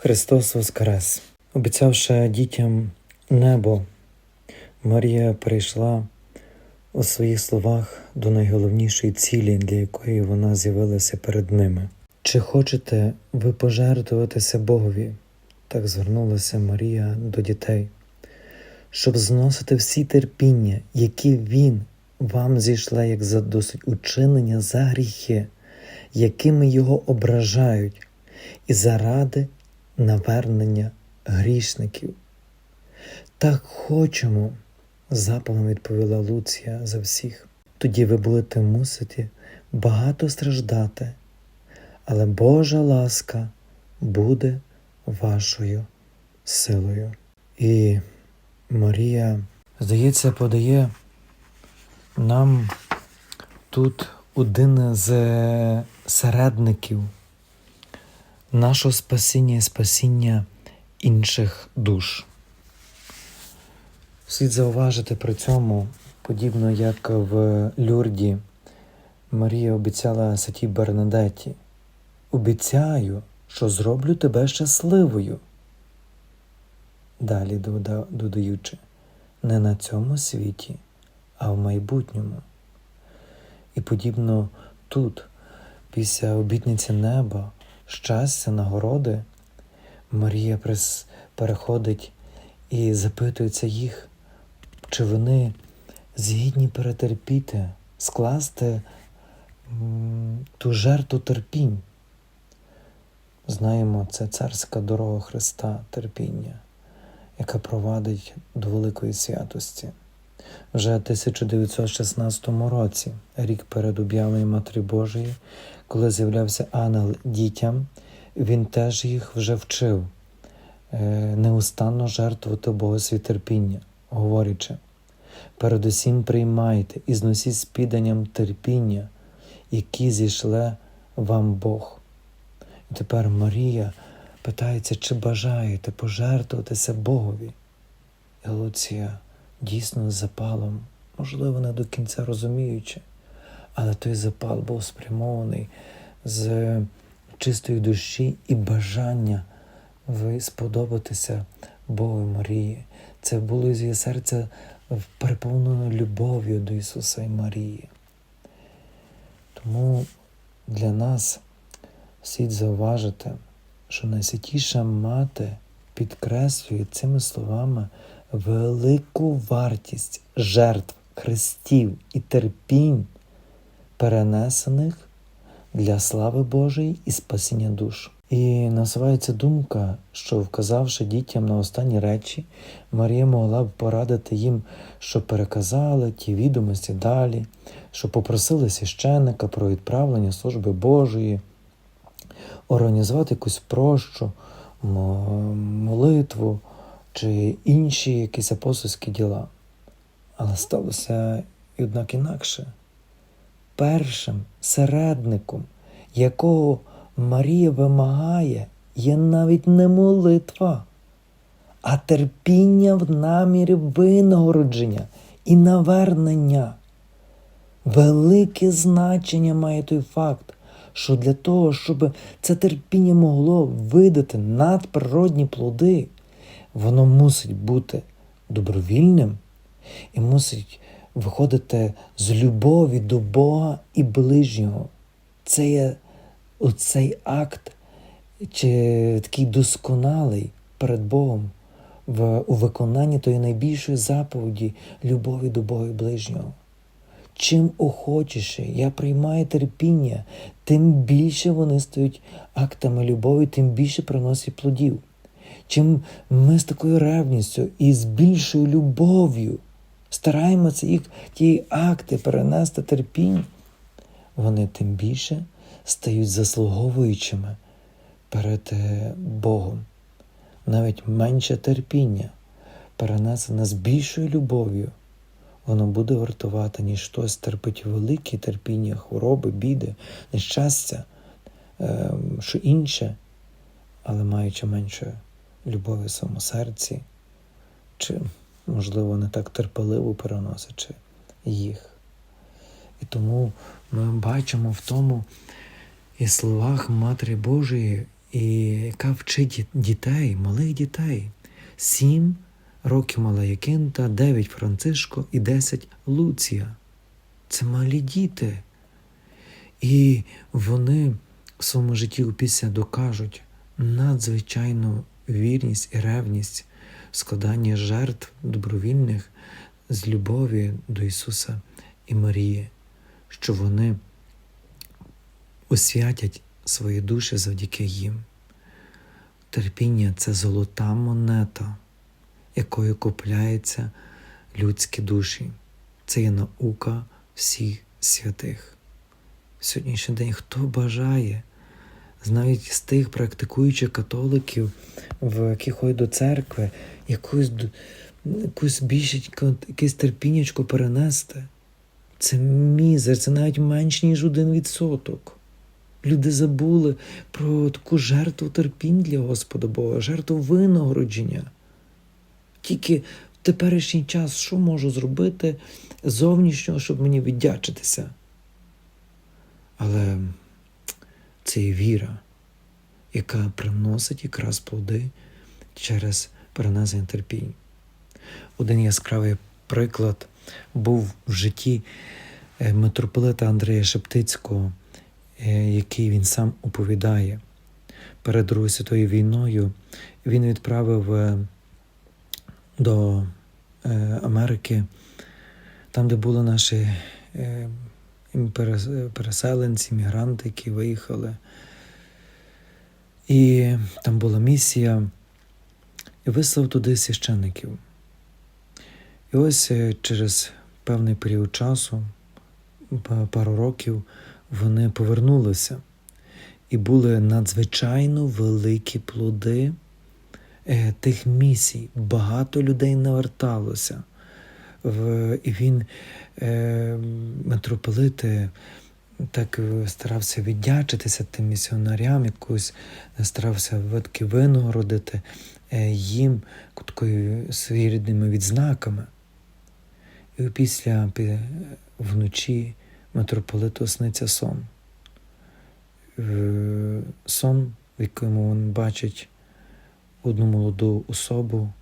Христос Воскрес! Обіцявши дітям небо, Марія прийшла у своїх словах до найголовнішої цілі, для якої вона з'явилася перед ними. Чи хочете ви пожертвуватися Богові? Так звернулася Марія до дітей, щоб зносити всі терпіння, які Він вам зійшле, як за досить учинення за гріхи, якими його ображають, і заради навернення грішників. Так хочемо, запалом відповіла Луція за всіх. Тоді ви будете мусити багато страждати, але Божа ласка буде вашою силою. І Марія, здається, подає нам тут один з середників нашого спасіння і спасіння інших душ. Слід зауважити при цьому, подібно як в Люрді, Марія обіцяла Святій Бернадеті, обіцяю, що зроблю тебе щасливою. Далі додаючи, не на цьому світі, а в майбутньому. І подібно тут, після обітниці неба, щастя, нагороди, Марія переходить і запитується їх, чи вони згідні перетерпіти, скласти ту жертву терпінь. Знаємо, це царська дорога Христа терпіння, яка провадить до великої святості. Вже в 1916 році, рік перед об'явленням Матері Божої, коли з'являвся ангел дітям, він теж їх вже вчив е, неустанно жертвувати Богові терпіння, говорячи, передусім приймайте і зносіть з підданням терпіння, які зійшле вам Бог. І тепер Марія питається, чи бажаєте пожертвуватися Богові? І Луція дійсно запалом, можливо, не до кінця розуміючи, але той запал був спрямований з чистої душі і бажання сподобатися Богу Марії. Це було з її серця переповнено любов'ю до Ісуса і Марії. Тому для нас слід зауважити, що найсвятіша мати підкреслює цими словами велику вартість жертв хрестів і терпінь, перенесених для слави Божої і спасіння душ. І насувається думка, що, вказавши дітям на останні речі, Марія могла б порадити їм, щоб переказали ті відомості далі, щоб попросили священника про відправлення служби Божої, організувати якусь прощу, молитву чи інші якісь апостольські діла. Але сталося, однак, інакше. Першим середником, якого Марія вимагає, є навіть не молитва, а терпіння в намірі винагородження і навернення. Велике значення має той факт, що для того, щоб це терпіння могло видати надприродні плоди, воно мусить бути добровільним і мусить виходити з любові до Бога і ближнього. Це є оцей акт, чи такий досконалий перед Богом в, у виконанні тої найбільшої заповіді любові до Бога і ближнього. Чим охочіше я приймаю терпіння, тим більше вони стають актами любові, тим більше приносять плодів. Чим ми з такою ревністю і з більшою любов'ю стараємося їх ті акти перенести терпінь, вони тим більше стають заслуговуючими перед е, Богом. Навіть менше терпіння, перенесене з більшою любов'ю, воно буде вартувати, ніж хтось терпить великі терпіння, хвороби, біди, нещастя, ем, що інше, але маючи менше любові в своєму серці, чи, можливо, не так терпеливо переносячи їх. І тому ми бачимо в тому і словах Матері Божої, і яка вчить дітей, малих дітей. Сім років мала Якинта, дев'ять Францишко і десять Луція. Це малі діти. І вони в своєму житті після докажуть надзвичайну вірність і ревність, складання жертв добровільних з любові до Ісуса і Марії, що вони освятять свої душі завдяки їм. Терпіння це золота монета, якою купляються людські душі. Це є наука всіх святих. Сьогоднішній день хто бажає, навіть з тих практикуючих католиків, в які ходять до церкви, якусь, якусь більше якесь терпіннячко перенести. Це мізер, це навіть менш, ніж один відсоток. Люди забули про таку жертву терпінь для Господа Бога, жертву винагородження. Тільки в теперішній час що можу зробити зовнішнього, щоб мені віддячитися? Але це і віра, яка приносить якраз плоди через перенесення терпінь. Один яскравий приклад був в житті е, митрополита Андрія Шептицького, е, який він сам оповідає. Перед Другою святою війною він відправив е, до Америки, там, де були наші переселенці, мігранти, які виїхали. І там була місія, і вислав туди священників. І ось е, через певний період часу, пару років, вони повернулися. І були надзвичайно великі плоди е, тих місій. Багато людей наверталося. І він, е, митрополит, е, так е, старався віддячитися тим місіонарям, якусь старався видки винагородити їм такою своєрідними відзнаками. І після вночі митрополиту сниться сон. Сон, в якому він бачить одну молоду особу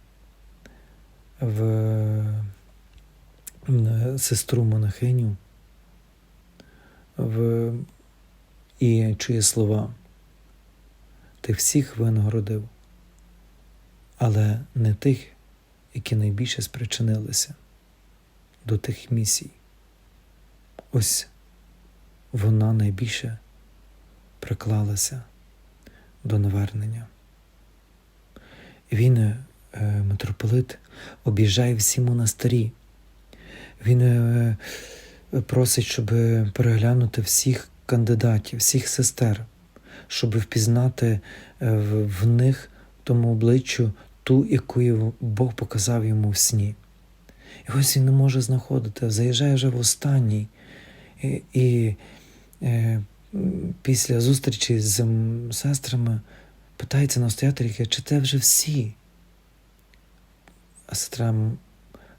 в сестру монахиню в, і чує слова. Ти всіх винагородив, але не тих, які найбільше спричинилися до тих місій. Ось вона найбільше приклалася до навернення. Він, е, митрополит, об'їжджає всі монастирі. Він е, просить, щоб переглянути всіх кандидатів, всіх сестер, щоб впізнати е, в, них тому обличчю ту, яку Бог показав йому в сні. І ось він не може знаходити, заїжджає вже в останній. І, і е, після зустрічі з сестрами питається настоятелька, чи це вже всі? А сестра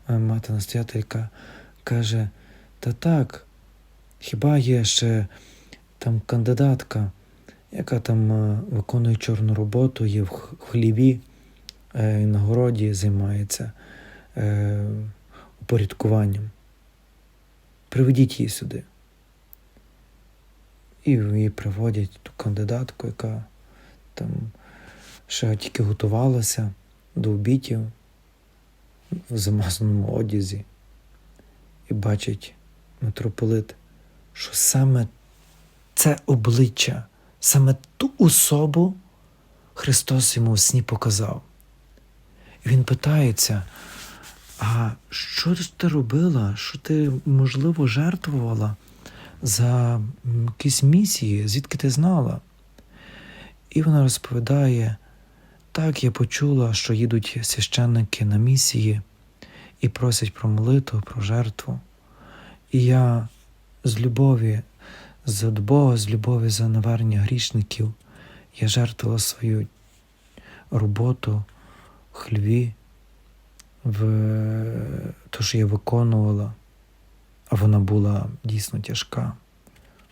е, мати настоятелька каже: Та так, хіба є ще там кандидатка, яка там е, виконує чорну роботу, є в х- в хліві, е, і на городі займається е, упорядкуванням. Приведіть її сюди. І її приводять ту кандидатку, яка там ще тільки готувалася до обітів в замазаному одязі. І бачить митрополит, що саме це обличчя, саме ту особу Христос йому в сні показав. І він питається: а що ти робила? Що ти, можливо, жертвувала за якісь місії, звідки ти знала? І вона розповідає: так, я почула, що їдуть священники на місії і просять про молитву, про жертву. І я з любові з Бога, з любові за навернення грішників, я жертвувала свою роботу в хліві, в те, що я виконувала, а вона була дійсно тяжка,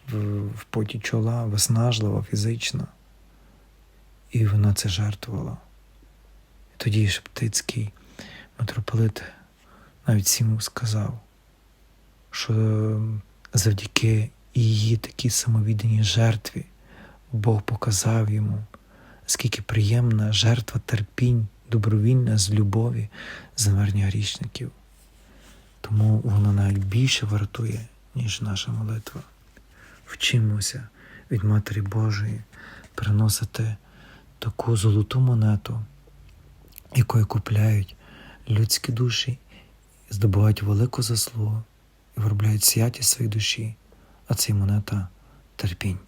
в, в поті чола, виснажлива, фізична. і вона це жертвувала. І тоді Шептицький митрополит навіть всім сказав, що завдяки її такій самовідданій жертві Бог показав йому, скільки приємна жертва терпінь, добровільна з любові за навернення грішників. Тому вона навіть більше вартує, ніж наша молитва. Вчимося від Матері Божої приносити таку золоту монету, якою купляють людські душі, здобувають велику заслугу і виробляють святість своїй душі, а це й монета терпінь.